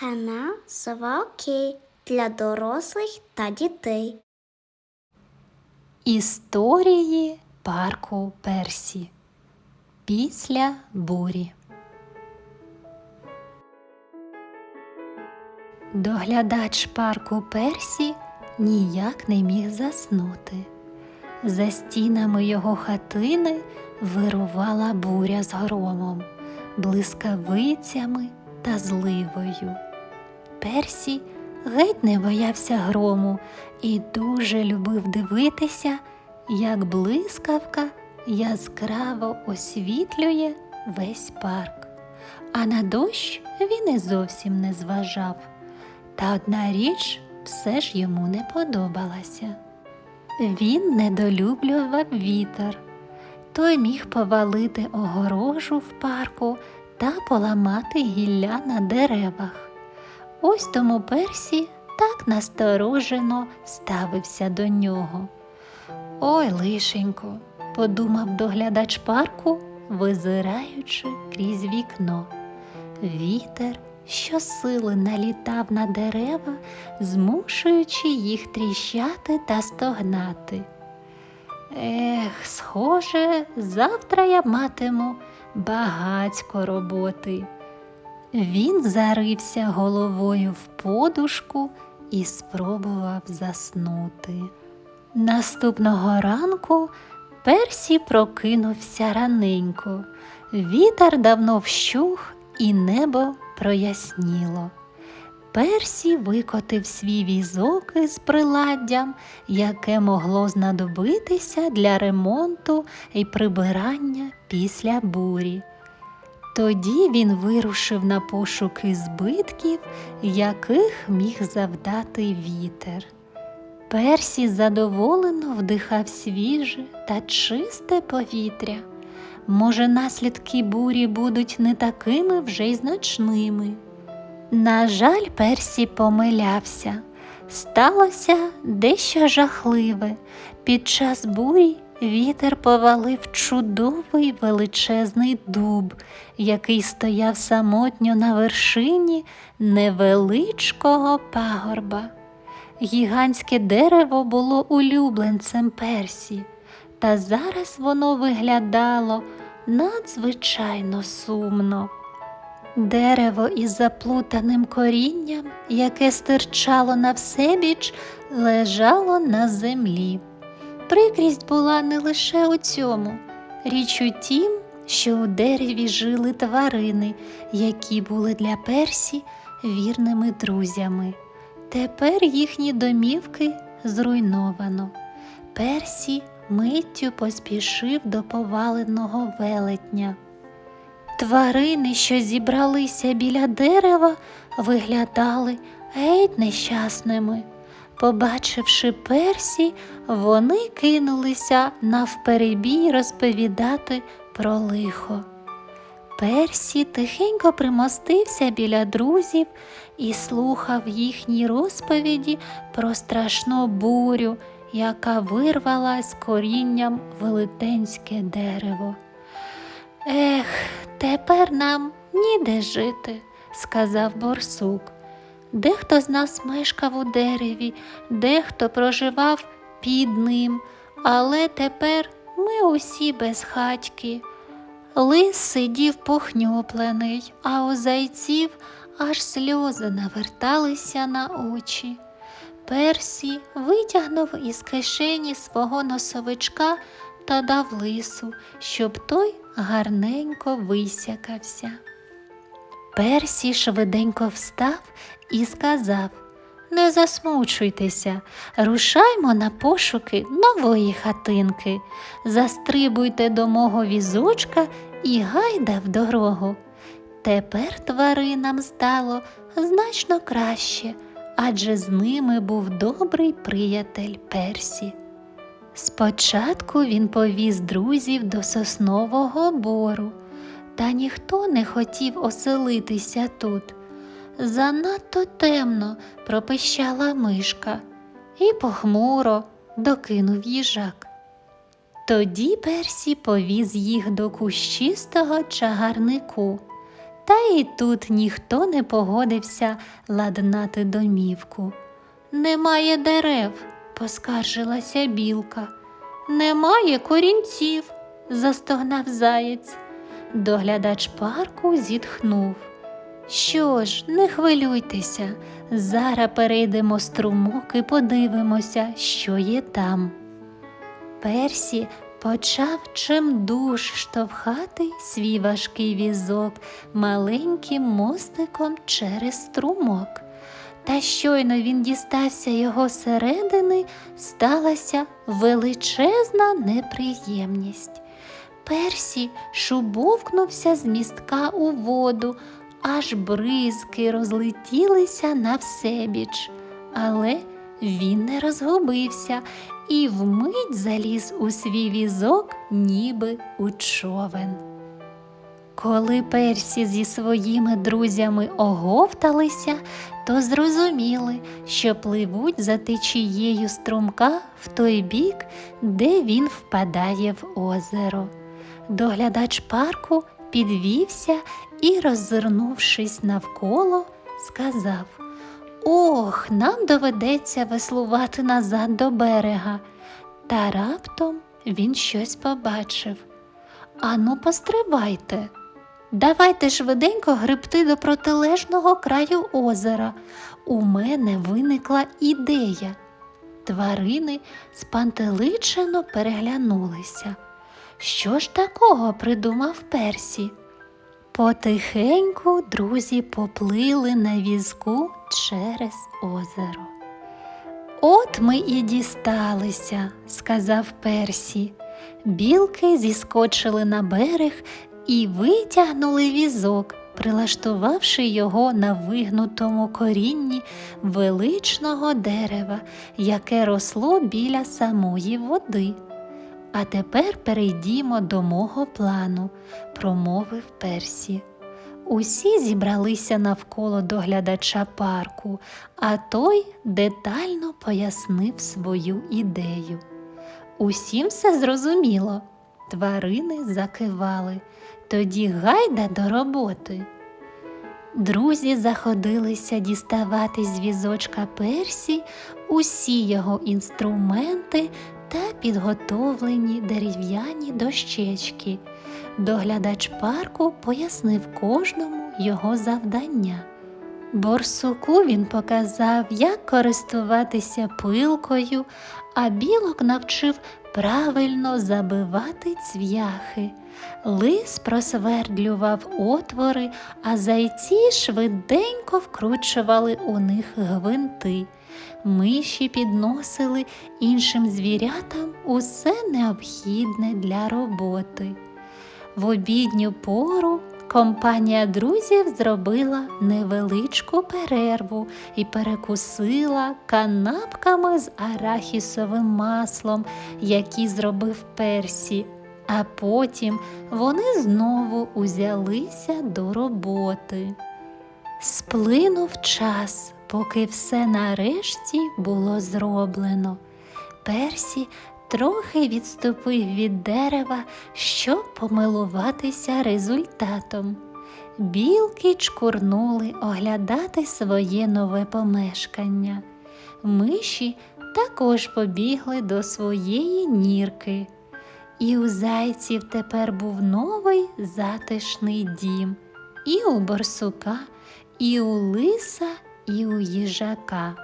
Канал Сова для дорослих та дітей. Історії парку Персі після бурі. Доглядач парку Персі ніяк не міг заснути. За стінами його хатини вирувала буря з громом, блискавицями та зливою. Персі геть не боявся грому і дуже любив дивитися, як блискавка яскраво освітлює весь парк. А на дощ він і зовсім не зважав. Та одна річ все ж йому не подобалася. Він недолюблював вітер. Той міг повалити огорожу в парку та поламати гілля на деревах. Ось тому Персі так насторожено ставився до нього. Ой, лишенько, подумав доглядач парку, визираючи крізь вікно. Вітер щосили налітав на дерева, змушуючи їх тріщати та стогнати. Ех, схоже, завтра я матиму багацько роботи. Він зарився головою в подушку і спробував заснути. Наступного ранку Персі прокинувся раненько. Вітер давно вщух, і небо проясніло. Персі викотив свій візок із приладдям, яке могло знадобитися для ремонту і прибирання після бурі. Тоді він вирушив на пошуки збитків, яких міг завдати вітер. Персі задоволено вдихав свіже та чисте повітря. Може, наслідки бурі будуть не такими вже й значними. На жаль, Персі помилявся. Сталося дещо жахливе. Під час бурі вітер повалив чудовий величезний дуб, який стояв самотньо на вершині невеличкого пагорба. Гігантське дерево було улюбленцем Персі, та зараз воно виглядало надзвичайно сумно. Дерево із заплутаним корінням, яке стирчало на всебіч, лежало на землі. Прикрість була не лише у цьому, річ у тім, що у дереві жили тварини, які були для Персі вірними друзями. Тепер їхні домівки зруйновано. Персі миттю поспішив до поваленого велетня. Тварини, що зібралися біля дерева, виглядали геть нещасними. Побачивши персі, вони кинулися навперебій розповідати про лихо. Персі тихенько примостився біля друзів і слухав їхні розповіді про страшну бурю, яка вирвала з корінням велетенське дерево. Ех, тепер нам ніде жити, сказав борсук. Дехто з нас мешкав у дереві, дехто проживав під ним, але тепер ми усі без хатьки. Лис сидів похнюплений, а у зайців аж сльози наверталися на очі. Персі витягнув із кишені свого носовичка та дав лису, щоб той гарненько висякався. Персі швиденько встав і сказав Не засмучуйтеся, рушаймо на пошуки нової хатинки, застрибуйте до мого візочка і гайда в дорогу. Тепер тваринам стало значно краще, адже з ними був добрий приятель Персі. Спочатку він повіз друзів до соснового бору, та ніхто не хотів оселитися тут. Занадто темно пропищала мишка і похмуро докинув їжак. Тоді Персі повіз їх до кущистого чагарнику. Та й тут ніхто не погодився ладнати домівку. Немає дерев, поскаржилася білка. Немає корінців, застогнав заєць. Доглядач парку зітхнув. Що ж, не хвилюйтеся, зараз перейдемо струмок і подивимося, що є там. Персі почав чимдуж штовхати свій важкий візок маленьким мостиком через струмок. Та щойно він дістався його середини, сталася величезна неприємність. Персі шубовкнувся з містка у воду, аж бризки розлетілися на всебіч. Але він не розгубився і вмить заліз у свій візок, ніби у човен. Коли Персі зі своїми друзями оговталися, то зрозуміли, що пливуть за течією струмка в той бік, де він впадає в озеро. Доглядач парку підвівся і, роззирнувшись навколо, сказав Ох, нам доведеться веслувати назад до берега. Та раптом він щось побачив. Ану, постривайте. Давайте швиденько гребти до протилежного краю озера. У мене виникла ідея. Тварини спантеличено переглянулися. Що ж такого придумав Персі? Потихеньку друзі поплили на візку через озеро. От ми і дісталися, сказав Персі. Білки зіскочили на берег і витягнули візок, прилаштувавши його на вигнутому корінні величного дерева, яке росло біля самої води. А тепер перейдімо до мого плану, промовив Персі. Усі зібралися навколо доглядача парку, а той детально пояснив свою ідею. Усім все зрозуміло. Тварини закивали. Тоді гайда до роботи. Друзі заходилися діставати з візочка Персі усі його інструменти та підготовлені дерев'яні дощечки. Доглядач парку пояснив кожному його завдання. Борсуку він показав, як користуватися пилкою, а білок навчив правильно забивати цвяхи. Лис просвердлював отвори, а зайці швиденько вкручували у них гвинти. Миші підносили іншим звірятам усе необхідне для роботи. В обідню пору компанія друзів зробила невеличку перерву і перекусила канапками з арахісовим маслом, які зробив Персі. А потім вони знову узялися до роботи. Сплинув час, поки все нарешті було зроблено. Персі трохи відступив від дерева, щоб помилуватися результатом. Білки чкурнули оглядати своє нове помешкання. Миші також побігли до своєї нірки. І у зайців тепер був новий затишний дім, і у борсука, і у лиса, і у їжака.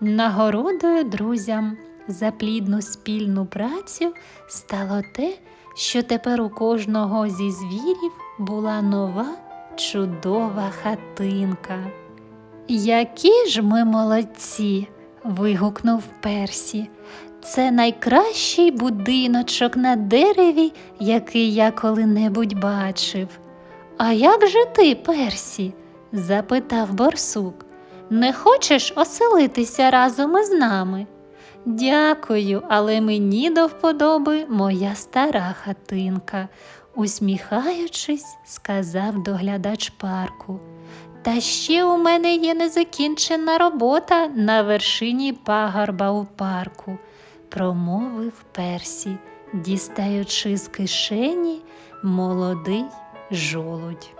Нагородою друзям за плідну спільну працю стало те, що тепер у кожного зі звірів була нова чудова хатинка. Які ж ми молодці! вигукнув Персі. Це найкращий будиночок на дереві, який я коли-небудь бачив. А як же ти, Персі? запитав борсук. Не хочеш оселитися разом із нами? Дякую, але мені до вподоби моя стара хатинка, усміхаючись, сказав доглядач парку. Та ще у мене є незакінчена робота на вершині пагорба у парку, промовив Персі, дістаючи з кишені молодий жолудь.